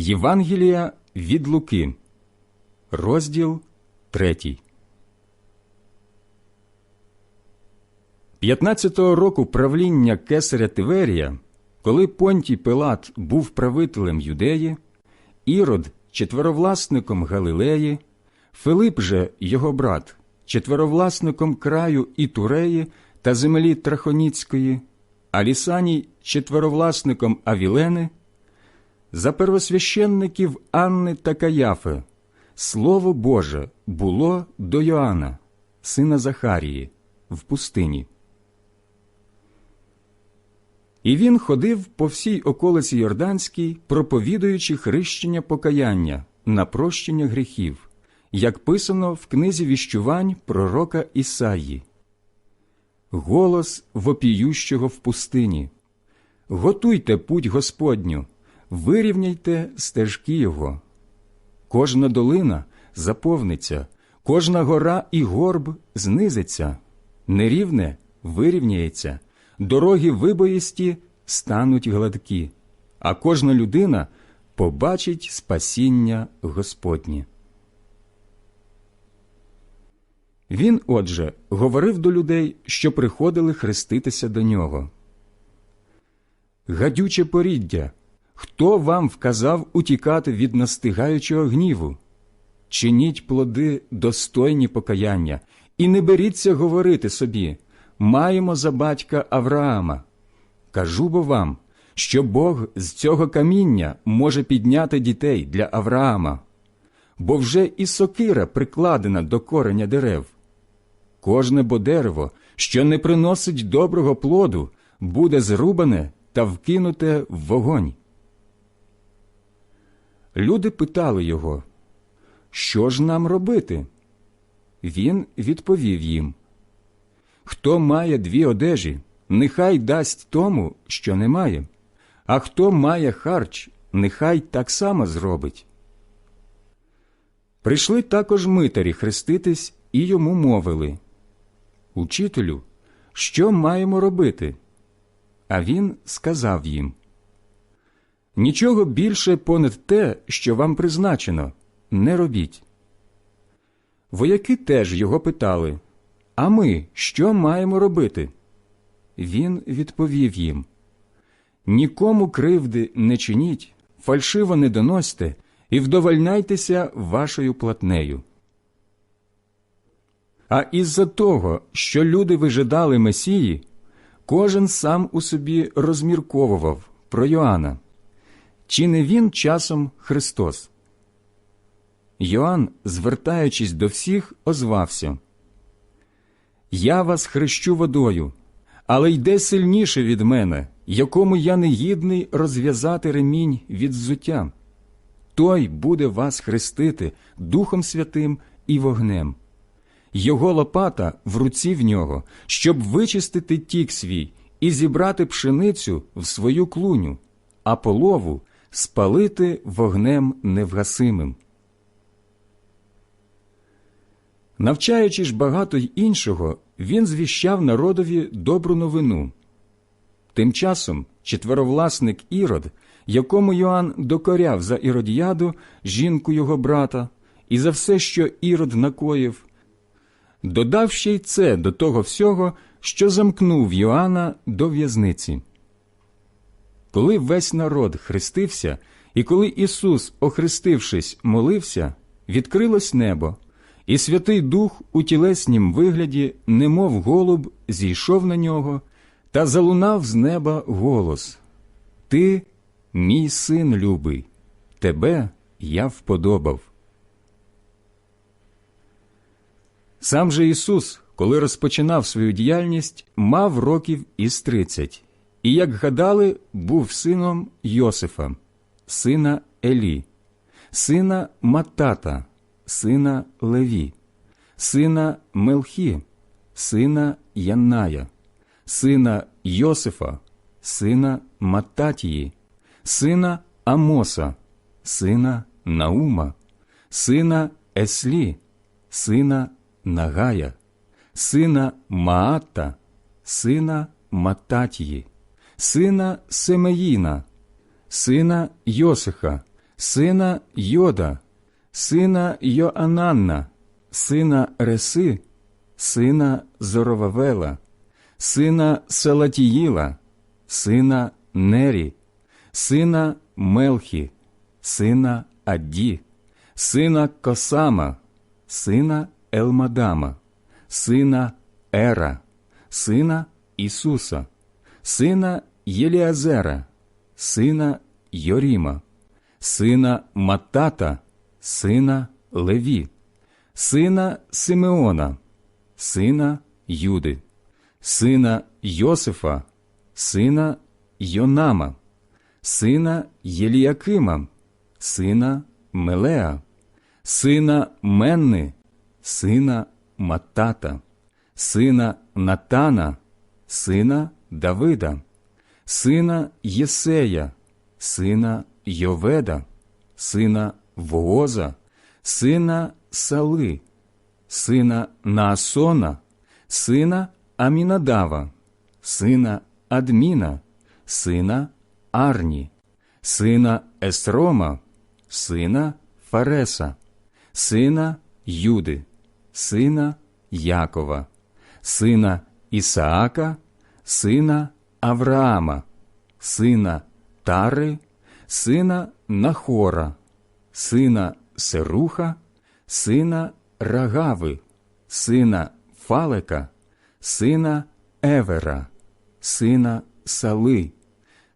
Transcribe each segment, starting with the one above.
Євангелія від Луки, розділ 3. 15-го року правління кесаря Тиверія, коли Понтій Пилат був правителем Юдеї, Ірод четверовласником Галилеї, Филип же його брат, четверовласником краю Ітуреї та землі Трахоніцької, а Лісаній четверовласником Авілени, за первосвященників Анни та Каяфи, Слово Боже було до Йоанна, сина Захарії, в пустині. І він ходив по всій околиці Йорданській, проповідуючи хрещення покаяння на прощення гріхів, як писано в книзі віщувань пророка Ісаї. Голос вопіющого в пустині. Готуйте путь Господню, вирівняйте стежки Його. Кожна долина заповниться, кожна гора і горб знизиться, нерівне вирівняється, дороги вибоїсті стануть гладкі, а кожна людина побачить спасіння Господнє. Він, отже, говорив до людей, що приходили хреститися до нього. Гадюче поріддя, хто вам вказав утікати від настигаючого гніву? Чиніть плоди достойні покаяння, і не беріться говорити собі маємо за батька Авраама. Кажу бо вам, що Бог з цього каміння може підняти дітей для Авраама, бо вже і сокира прикладена до кореня дерев. Кожне бо дерево, що не приносить доброго плоду, буде зрубане та вкинуте в вогонь. Люди питали його, що ж нам робити? Він відповів їм Хто має дві одежі, нехай дасть тому, що не має, а хто має харч, нехай так само зробить. Прийшли також митарі хреститись і йому мовили Учителю, що маємо робити? А він сказав їм Нічого більше понад те, що вам призначено, не робіть. Вояки теж його питали А ми що маємо робити? Він відповів їм Нікому кривди не чиніть, фальшиво не доносьте і вдовольняйтеся вашою платнею. А із-за того, що люди вижидали Месії, кожен сам у собі розмірковував про Йоанна. Чи не він часом Христос? Йоанн, звертаючись до всіх, озвався Я вас хрещу водою, але йде сильніше від мене, якому я не гідний розв'язати ремінь від взуття. Той буде вас хрестити Духом Святим і вогнем. Його лопата в руці в нього, щоб вичистити тік свій і зібрати пшеницю в свою клуню, а полову спалити вогнем невгасимим. Навчаючи ж багато й іншого, він звіщав народові добру новину. Тим часом четверовласник Ірод, якому Йоанн докоряв за Іродіаду, жінку його брата, і за все, що Ірод накоїв, додав ще й це до того всього, що замкнув Йоанна до в'язниці. Коли весь народ хрестився, і коли Ісус, охрестившись, молився, відкрилось небо, і Святий Дух у тілеснім вигляді, немов голуб, зійшов на нього та залунав з неба голос Ти, мій син любий, тебе я вподобав. Сам же Ісус, коли розпочинав свою діяльність, мав років із тридцять, і, як гадали, був сином Йосифа, сина Елі, сина Матата, сина Леві, сина Мелхі, сина Янная, сина Йосифа, сина Мататії, сина Амоса, сина Наума, сина Еслі, сина Нагая, сина Маата, сина Мататії, сина Семеїна, сина Йосиха, сина Йода, сина Йоананна, сина Реси, сина Зоровавела, сина Салатіїла, сина Нері, сина Мелхі, сина Адді, сина Косама, сина Елмадама, сина Ера, сина Ісуса, сина Єліазера, сина Йоріма, сина Матата, сина Леві, сина Симеона, сина Юди, сина Йосифа, сина Йонама, сина Єліякима, сина Мелеа, сина Менни, сина Матата, сина Натана, сина Давида, сина Єсея, сина Йоведа, сина Вооза, сина Сали, сина Наасона, сина Амінадава, сина Адміна, сина Арні, сина Есрома, сина Фареса, сина Юди, сина Якова, сина Ісаака, сина Авраама, сина Тари, сина Нахора, сина Серуха, сина Рагави, сина Фалека, сина Евера, сина Сали,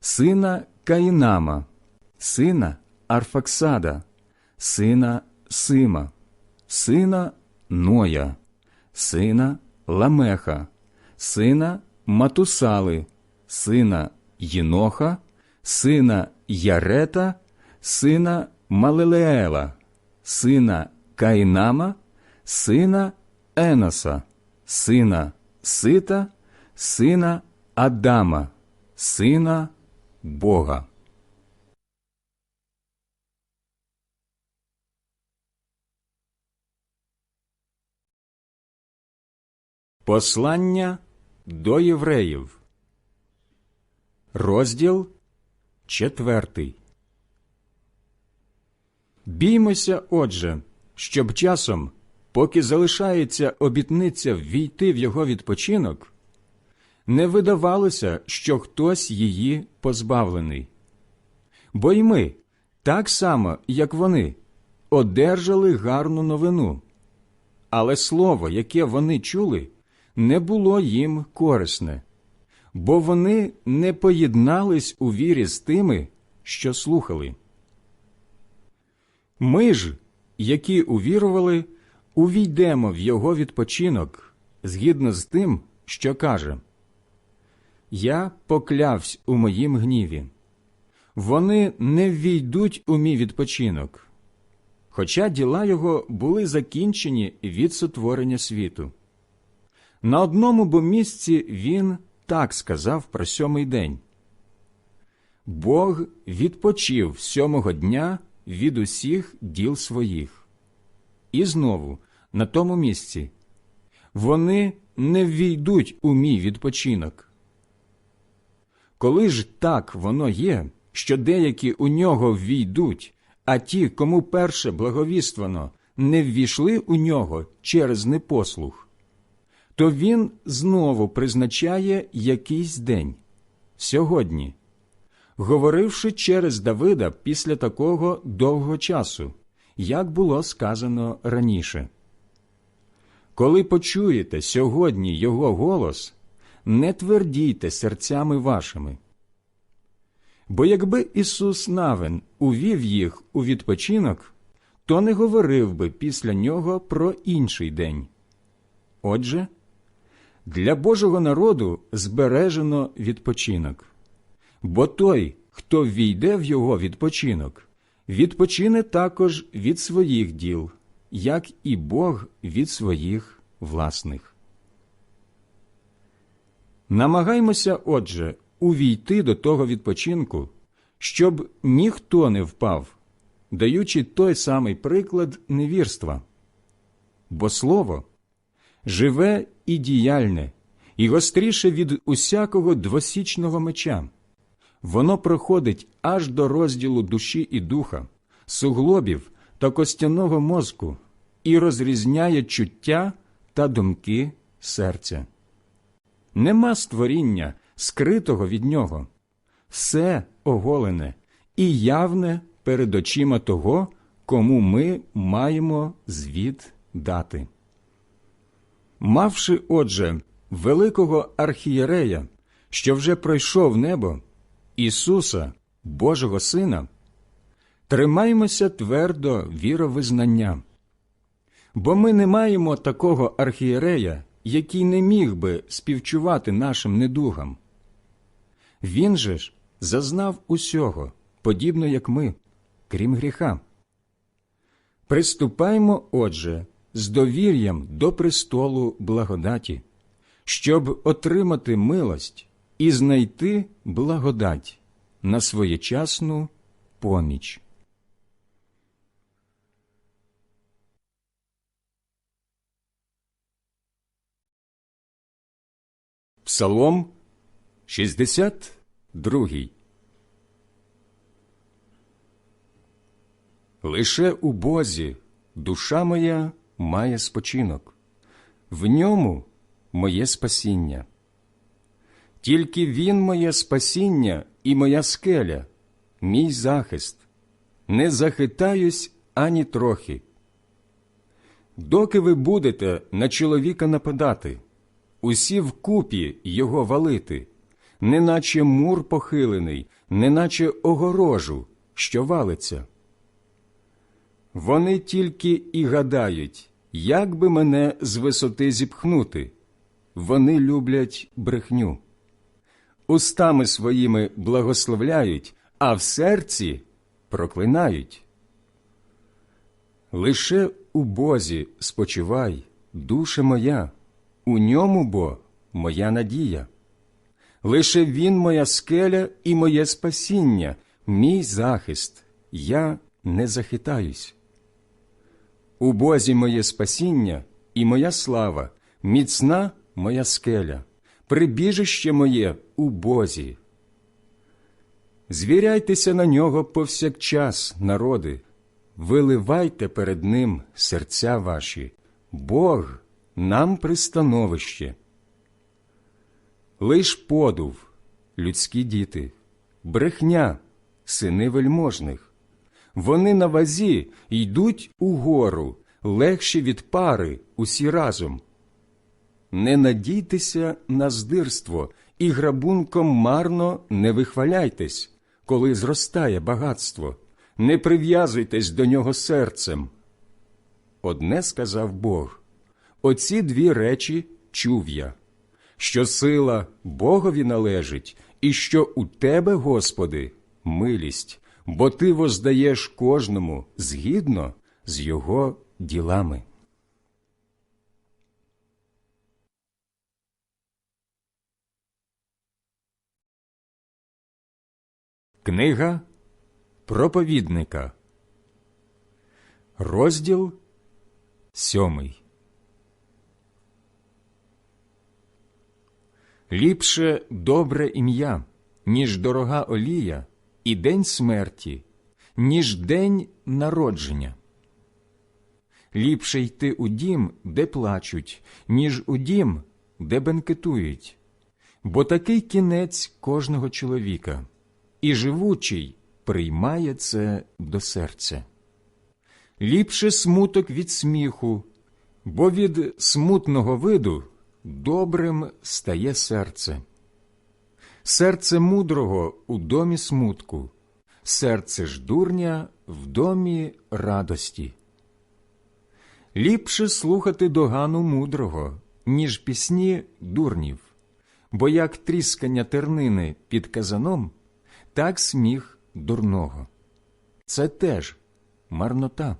сина Каїнама, сина Арфаксада, сина Сима, сина Ноя, сина Ламеха, сина Матусали, сина Єноха, сина Ярета, сина Малилеела, сина Каїнама, сина Еноса, сина Сита, сина Адама, сина Бога. Послання до євреїв. Розділ четвертий. Біймося, отже, щоб часом, поки залишається обітниця ввійти в його відпочинок, не видавалося, що хтось її позбавлений. Бо й ми, так само, як вони, одержали гарну новину. Але слово, яке вони чули, не було їм корисне, бо вони не поєднались у вірі з тими, що слухали. Ми ж, які увірували, увійдемо в його відпочинок згідно з тим, що каже Я поклявсь у моїм гніві. Вони не ввійдуть у мій відпочинок, хоча діла його були закінчені від сотворення світу. На одному бо місці він так сказав про сьомий день Бог відпочив сьомого дня від усіх діл своїх. І знову на тому місці вони не ввійдуть у мій відпочинок. Коли ж так воно є, що деякі у нього ввійдуть, а ті, кому перше благовіствано, не ввійшли у нього через непослух, то він знову призначає якийсь день сьогодні, говоривши через Давида після такого довгого часу, як було сказано раніше. Коли почуєте сьогодні його голос, не твердійте серцями вашими. Бо якби Ісус Навин увів їх у відпочинок, то не говорив би після нього про інший день. Отже, для Божого народу збережено відпочинок, бо той, хто ввійде в його відпочинок, відпочине також від своїх діл, як і Бог від своїх власних. Намагаймося, отже, увійти до того відпочинку, щоб ніхто не впав, даючи той самий приклад невірства. Бо слово живе і діяльне, і гостріше від усякого двосічного меча. Воно проходить аж до розділу душі і духа, суглобів та костяного мозку і розрізняє чуття та думки серця. Нема створіння, скритого від нього, все оголене і явне перед очима того, кому ми маємо звіт дати. Мавши, отже, великого архієрея, що вже пройшов небо, Ісуса, Божого Сина, тримаймося твердо віровизнання. Бо ми не маємо такого архієрея, який не міг би співчувати нашим недугам. Він же ж зазнав усього, подібно як ми, крім гріха. Приступаймо, отже, з довір'ям до престолу благодаті, щоб отримати милость і знайти благодать на своєчасну поміч. Псалом 62 Лише у Бозі душа моя має спочинок, в ньому моє спасіння. Тільки Він моє спасіння і моя скеля, мій захист, не захитаюсь ані трохи. Доки ви будете на чоловіка нападати, усі вкупі його валити, неначе мур похилений, неначе огорожу, що валиться. Вони тільки і гадають, як би мене з висоти зіпхнути. Вони люблять брехню. Устами своїми благословляють, а в серці проклинають. Лише у Бозі спочивай, душе моя, у ньому бо моя надія. Лише Він моя скеля і моє спасіння, мій захист, я не захитаюсь. У Бозі моє спасіння і моя слава, міцна моя скеля, прибіжище моє у Бозі. Звіряйтеся на нього повсякчас, народи, виливайте перед Ним серця ваші, Бог нам пристановище. Лиш подув, людські діти, брехня, сини вельможних. Вони на вазі йдуть угору, легші від пари усі разом. Не надійтеся на здирство і грабунком марно не вихваляйтесь, коли зростає багатство, не прив'язуйтесь до нього серцем. Одне сказав Бог оці дві речі чув я, що сила Богові належить, і що у тебе, Господи, милість бо ти воздаєш кожному згідно з його ділами. Книга проповідника, розділ сьомий. Ліпше добре ім'я, ніж дорога олія і день смерті, ніж день народження. Ліпше йти у дім, де плачуть, ніж у дім, де бенкетують, бо такий кінець кожного чоловіка, і живучий приймає це до серця. Ліпше смуток від сміху, бо від смутного виду добрим стає серце. Серце мудрого у домі смутку, серце ж дурня в домі радості. Ліпше слухати догану мудрого, ніж пісні дурнів, бо як тріскання тернини під казаном, так сміх дурного. Це теж марнота.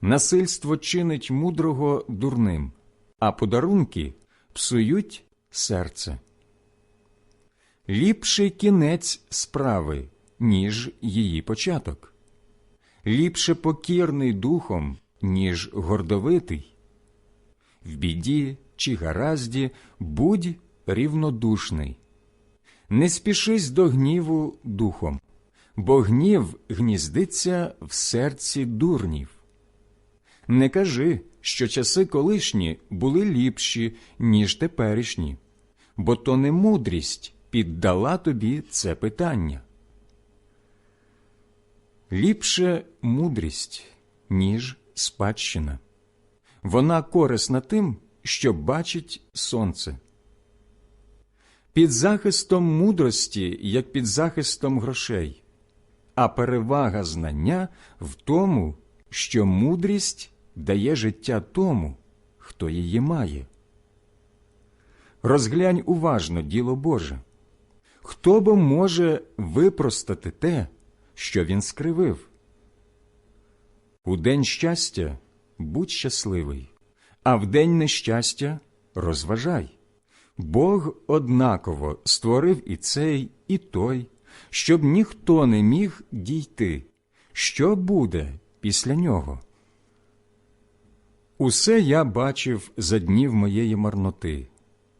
Насильство чинить мудрого дурним, а подарунки псують серце ліпший кінець справи, ніж її початок, ліпше покірний духом, ніж гордовитий. В біді чи гаразді будь рівнодушний, не спішись до гніву духом, бо гнів гніздиться в серці дурнів. Не кажи, що часи колишні були ліпші, ніж теперішні, бо то не мудрість піддала тобі це питання. Ліпше мудрість, ніж спадщина. Вона корисна тим, що бачить сонце. Під захистом мудрості, як під захистом грошей, а перевага знання в тому, що мудрість дає життя тому, хто її має. Розглянь уважно діло Боже. Хто бо може випростати те, що він скривив? У день щастя будь щасливий, а в день нещастя розважай. Бог однаково створив і цей, і той, щоб ніхто не міг дійти, що буде після нього. Усе я бачив за днів моєї марноти,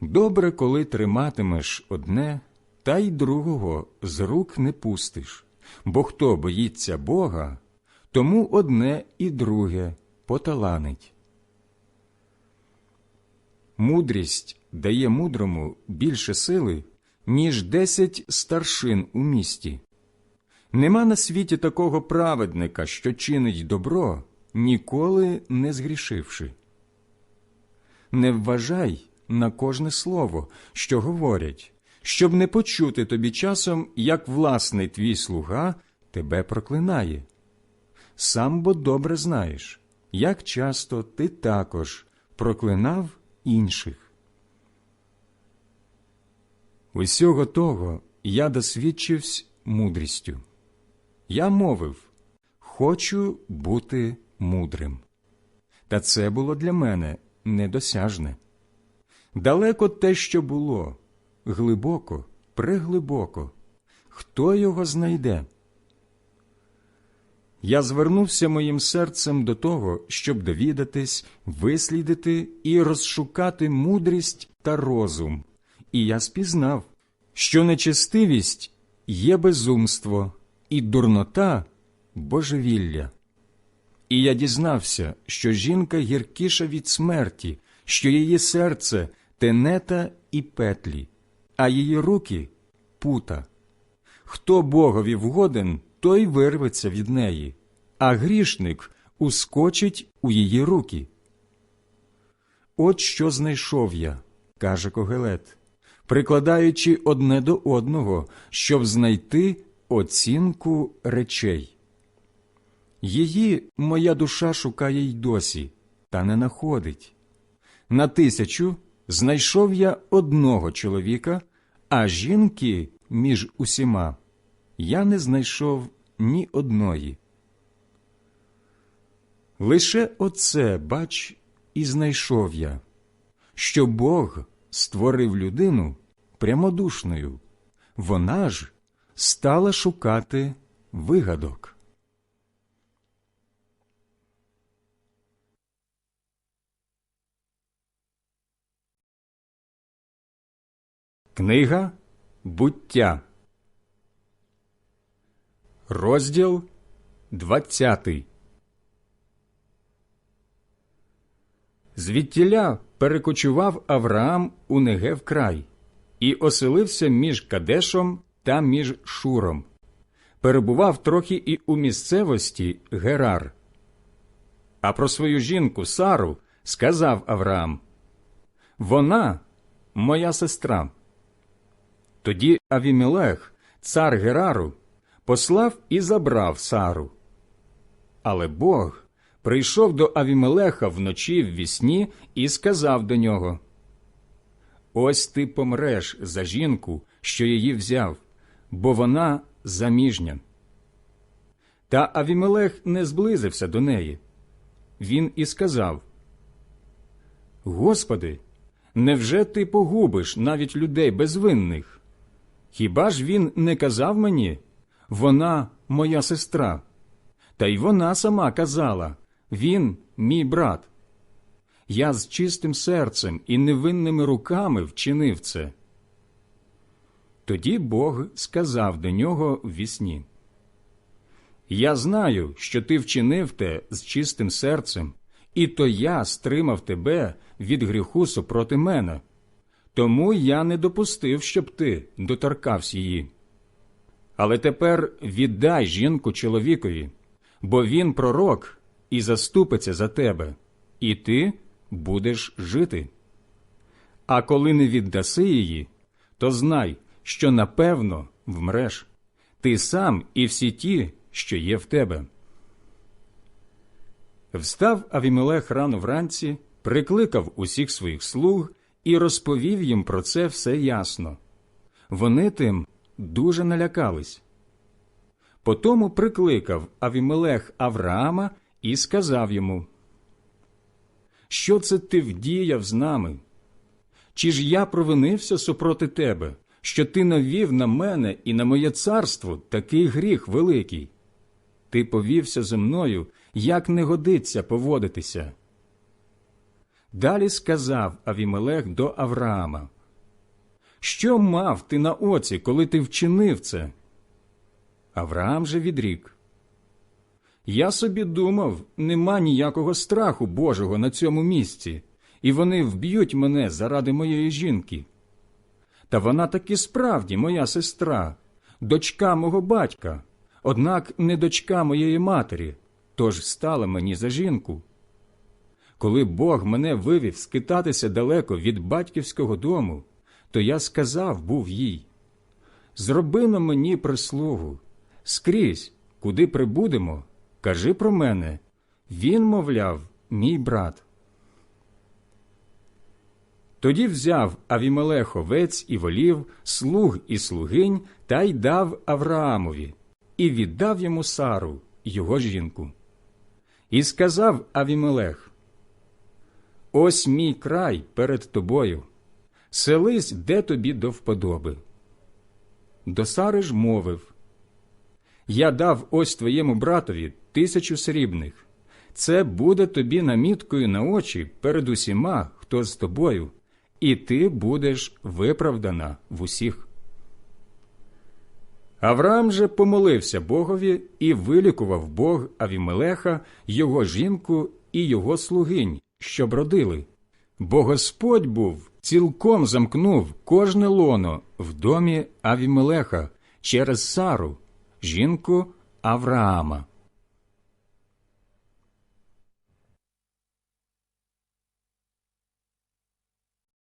Добре, коли триматимеш одне, та й другого з рук не пустиш, бо хто боїться Бога, тому одне і друге поталанить. Мудрість дає мудрому більше сили, ніж десять старшин у місті. Нема на світі такого праведника, що чинить добро, ніколи не згрішивши. Не вважай на кожне слово, що говорять, щоб не почути тобі часом, як власний твій слуга тебе проклинає. Сам бо добре знаєш, як часто ти також проклинав інших. Усього того я досвідчився мудрістю. Я мовив Хочу бути мудрим. Та це було для мене недосяжне. Далеко те, що було, глибоко, преглибоко. Хто його знайде? Я звернувся моїм серцем до того, щоб довідатись, вислідити і розшукати мудрість та розум, і я спізнав, що нечестивість є безумство, і дурнота божевілля. І я дізнався, що жінка гіркіша від смерті, що її серце тенета і петлі, а її руки пута. Хто Богові вгоден, той вирветься від неї, а грішник ускочить у її руки. От що знайшов я, каже Когелет, прикладаючи одне до одного, щоб знайти оцінку речей. Її моя душа шукає й досі, та не находить. На тисячу знайшов я одного чоловіка, а жінки між усіма я не знайшов ні одної. Лише оце, бач, і знайшов я, що Бог створив людину прямодушною, вона ж стала шукати вигадок. Книга буття, розділ двадцятий. Звідтіля перекочував Авраам у Негев край і оселився між Кадешом та між Шуром. Перебував трохи і у місцевості Герар. А про свою жінку Сару сказав Авраам Вона моя сестра. Тоді Авімелех, цар Герару, послав і забрав Сару. Але Бог прийшов до Авімелеха вночі в вісні і сказав до нього Ось ти помреш за жінку, що її взяв, бо вона заміжня. Та Авімелех не зблизився до неї. Він і сказав: Господи, невже ти погубиш навіть людей безвинних? Хіба ж він не казав мені, вона моя сестра? Та й вона сама казала він мій брат. Я з чистим серцем і невинними руками вчинив це. Тоді Бог сказав до нього в вісні, Я знаю, що ти вчинив те з чистим серцем, і то я стримав тебе від гріху супроти мене. Тому я не допустив, щоб ти доторкався її. Але тепер віддай жінку чоловікові, бо він пророк і заступиться за тебе, і ти будеш жити. А коли не віддаси її, то знай, що напевно вмреш, ти сам і всі ті, що є в тебе. Встав Авімелех рано вранці, прикликав усіх своїх слуг і розповів їм про це все ясно. Вони тим дуже налякались. Потому прикликав Авімелех Авраама і сказав йому, Що це ти вдіяв з нами? Чи ж я провинився супроти тебе, що ти навів на мене і на моє царство такий гріх великий? Ти повівся зі мною, як не годиться поводитися. Далі сказав Авімелех до Авраама, Що мав ти на оці, коли ти вчинив це? Авраам же відрік. Я собі думав, нема ніякого страху Божого на цьому місці, і вони вб'ють мене заради моєї жінки. Та вона таки справді моя сестра, дочка мого батька, однак не дочка моєї матері, тож стала мені за жінку. Коли Бог мене вивів скитатися далеко від батьківського дому, то я сказав був їй Зроби на мені прислугу, скрізь, куди прибудемо, кажи про мене. Він, мовляв, мій брат. Тоді взяв Авімелех овець і волів, слуг і слугинь та й дав Авраамові, і віддав йому Сару, його жінку. І сказав Авімелех, Ось мій край перед тобою, селись, де тобі до вподоби. До Сари ж мовив Я дав ось твоєму братові тисячу срібних. Це буде тобі наміткою на очі перед усіма, хто з тобою, і ти будеш виправдана в усіх. Авраам же помолився Богові і вилікував Бог Авімелеха, його жінку і його слугинь, щоб родили. Бо Господь був цілком замкнув кожне лоно в домі Авімелеха через Сару, жінку Авраама.